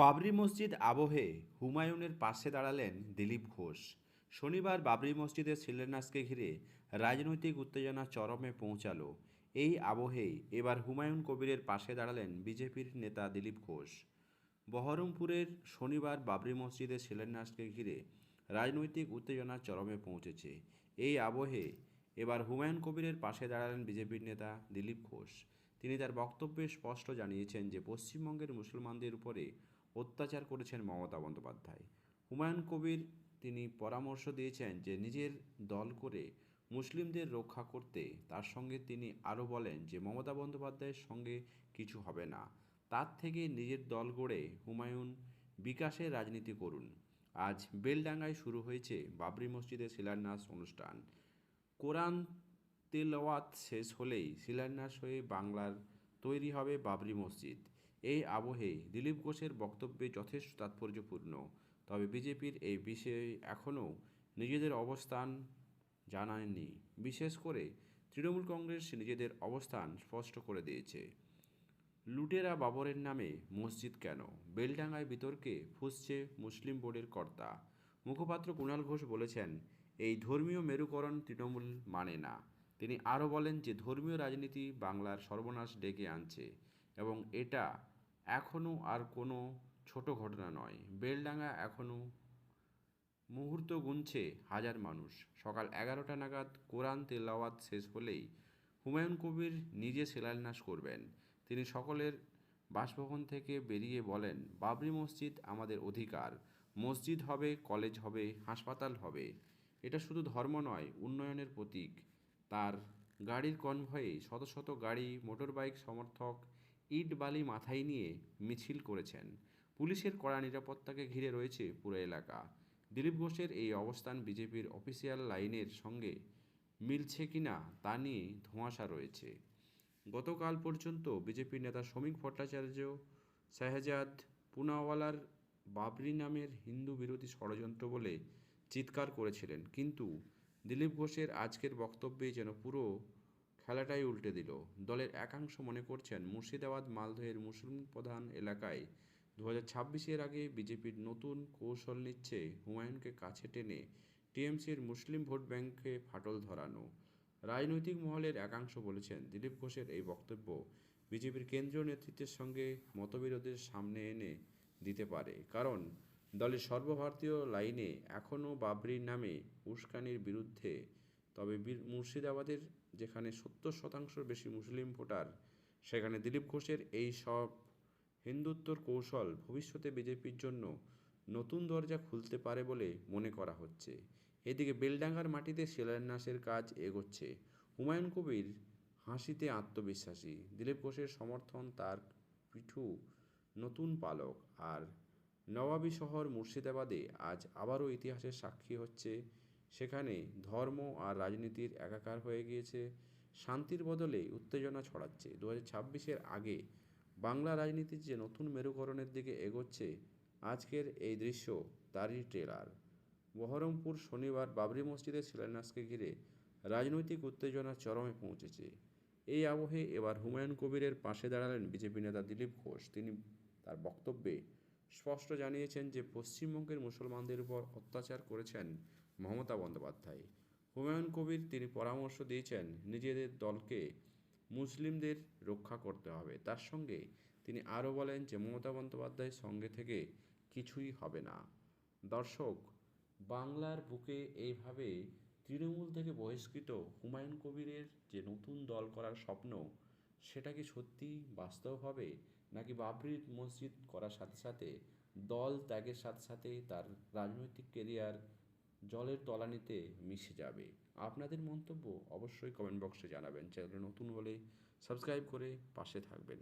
বাবরি মসজিদ আবহে হুমায়ুনের পাশে দাঁড়ালেন দিলীপ ঘোষ। শনিবার বাবরি মসজিদের শিলান্যাসকে ঘিরে রাজনৈতিক উত্তেজনা চরমে পৌঁছালো। এই আবহে এবার হুমায়ুন কবিরের পাশে দাঁড়ালেন বিজেপির নেতা দিলীপ ঘোষ। বহরমপুরের শনিবার বাবরি মসজিদের শিলান্যাসকে ঘিরে রাজনৈতিক উত্তেজনা চরমে পৌঁছেছে। এই আবহে এবার হুমায়ুন কবিরের পাশে দাঁড়ালেন বিজেপির নেতা দিলীপ ঘোষ। তিনি তার বক্তব্যে স্পষ্ট জানিয়েছেন যে, পশ্চিমবঙ্গের মুসলমানদের উপরে অত্যাচার করেছেন মমতা বন্দ্যোপাধ্যায়। হুমায়ুন কবির তিনি পরামর্শ দিয়েছেন যে, নিজের দল করে মুসলিমদের রক্ষা করতে তার সঙ্গে তিনি আরও বলেন যে, মমতা বন্দ্যোপাধ্যায়ের সঙ্গে কিছু হবে না। তার থেকে নিজের দল গড়ে হুমায়ুন বিকাশের রাজনীতি করুন। আজ বেলডাঙ্গায় শুরু হয়েছে বাবরি মসজিদের শিলান্যাস অনুষ্ঠান। কোরআন তেলাওয়াত শেষ হলেই শিলান্যাস হয়ে বাংলার তৈরি হবে বাবরি মসজিদ। এই আবহে দিলীপ ঘোষের বক্তব্যে যথেষ্ট তাৎপর্যপূর্ণ। তবে বিজেপির এই বিষয়ে এখনও নিজেদের অবস্থান জানায়নি। বিশেষ করে তৃণমূল কংগ্রেস নিজেদের অবস্থান স্পষ্ট করে দিয়েছে। লুটেরা বাবরের নামে মসজিদ কেন? বেলডাঙ্গায় বিতর্কে ফুসছে মুসলিম বোর্ডের কর্তা। মুখপাত্র কুণাল ঘোষ বলেছেন, এই ধর্মীয় মেরুকরণ তৃণমূল মানে না। তিনি আরও বলেন যে, ধর্মীয় রাজনীতি বাংলার সর্বনাশ ডেকে আনছে এবং এটা এখনও আর কোনো ছোট ঘটনা নয়। বেলডাঙ্গা এখনও মুহূর্ত গুনছে হাজার মানুষ। সকাল এগারোটা নাগাদ কোরআন তেলাওয়াত শেষ হলেই হুমায়ুন কবির নিজে শিলান্যাস করবেন। তিনি সকলের বাসভবন থেকে বেরিয়ে বলেন, বাবরি মসজিদ আমাদের অধিকার। মসজিদ হবে, কলেজ হবে, হাসপাতাল হবে। এটা শুধু ধর্ম নয়, উন্নয়নের প্রতীক। তার গাড়ির কনভয়ে শত শত গাড়ি, মোটরবাইক সমর্থক ইট বালি মাথায় নিয়ে মিছিল করেছেন। পুলিশের কড়া নিরাপত্তাকে ঘিরে রয়েছে পুরো এলাকা। দিলীপ ঘোষের এই অবস্থান বিজেপির অফিসিয়াল লাইনের সঙ্গে মিলছে কিনা তা নিয়ে ধোঁয়াশা রয়েছে। গতকাল পর্যন্ত বিজেপির নেতা শ্রমিক ভট্টাচার্য, শাহজাদ পুনাওয়ালার বাবরি নামের হিন্দু বিরোধী ষড়যন্ত্র বলে চিৎকার করেছিলেন। কিন্তু দিলীপ ঘোষের আজকের বক্তব্যে যেন পুরো খেলাটাই উল্টে দিল। দলের একাংশ মনে করছেন, মুর্শিদাবাদ মালদহের মুসলিম প্রধান এলাকায় দু হাজার ছাব্বিশের আগে বিজেপির নতুন কৌশল নিচ্ছে হুমায়ুনকে কাছে টেনে টিএমসির মুসলিম ভোট ব্যাংকে ফাটল ধরানো। রাজনৈতিক মহলের একাংশ বলেছেন, দিলীপ ঘোষের এই বক্তব্য বিজেপির কেন্দ্রীয় নেতৃত্বের সঙ্গে মতবিরোধের সামনে এনে দিতে পারে। কারণ, দলের সর্বভারতীয় লাইনে এখনও বাবরির নামে উস্কানির বিরুদ্ধে তবে মুর্শিদাবাদের যেখানে সত্তর শতাংশের বেশি মুসলিম ভোটার, সেখানে দিলীপ ঘোষের এই সব হিন্দুত্বর কৌশল ভবিষ্যতে বিজেপির জন্য নতুন দরজা খুলতে পারে বলে মনে করা হচ্ছে। এদিকে বেলডাঙ্গার মাটিতে শিলান্যাসের কাজ এগোচ্ছে। হুমায়ুন কবির হাসিতে আত্মবিশ্বাসী। দিলীপ ঘোষের সমর্থন তার পিঠু নতুন পালক। আর নবাবী শহর মুর্শিদাবাদে আজ আবারও ইতিহাসের সাক্ষী হচ্ছে সেখানে ধর্ম আর রাজনীতির একাকার হয়ে গিয়েছে। শান্তির বদলে উত্তেজনা ছড়াচ্ছে। দু হাজার আগে বাংলা রাজনীতির যে নতুন মেরুকরণের দিকে এগোচ্ছে, আজকের এই দৃশ্য তারই ট্রেলার। বহরমপুর শনিবার বাবরি মসজিদের শিলান্যাসকে ঘিরে রাজনৈতিক উত্তেজনা চরমে পৌঁছেছে। এই আবহে এবার হুমায়ুন কবিরের পাশে দাঁড়ালেন বিজেপি নেতা দিলীপ ঘোষ। তিনি তার বক্তব্যে স্পষ্ট জানিয়েছেন যে পশ্চিমবঙ্গের মুসলমানদের উপর অত্যাচার করেছেন মমতা বন্দ্যোপাধ্যায়। হুমায়ুন কবির তিনি পরামর্শ দিয়েছেন নিজেদের দলকে মুসলিমদের রক্ষা করতে হবে। তার সঙ্গে তিনি আরও বলেন যে মমতা বন্দ্যোপাধ্যায়ের সঙ্গে থেকে কিছুই হবে না। দর্শক, বাংলার বুকে এইভাবে তৃণমূল থেকে বহিষ্কৃত হুমায়ুন কবিরের যে নতুন দল করার স্বপ্ন, সেটা কি সত্যি বাস্তব হবে? নাকি বাবরি মসজিদ করার সাথে সাথে দল ত্যাগের সাথে সাথে তার রাজনৈতিক কেরিয়ার জলের তলানিতে মিশে যাবে? আপনাদের মন্তব্য অবশ্যই কমেন্ট বক্সে জানাবেন। চ্যানেলে নতুন হলে সাবস্ক্রাইব করে পাশে থাকবেন।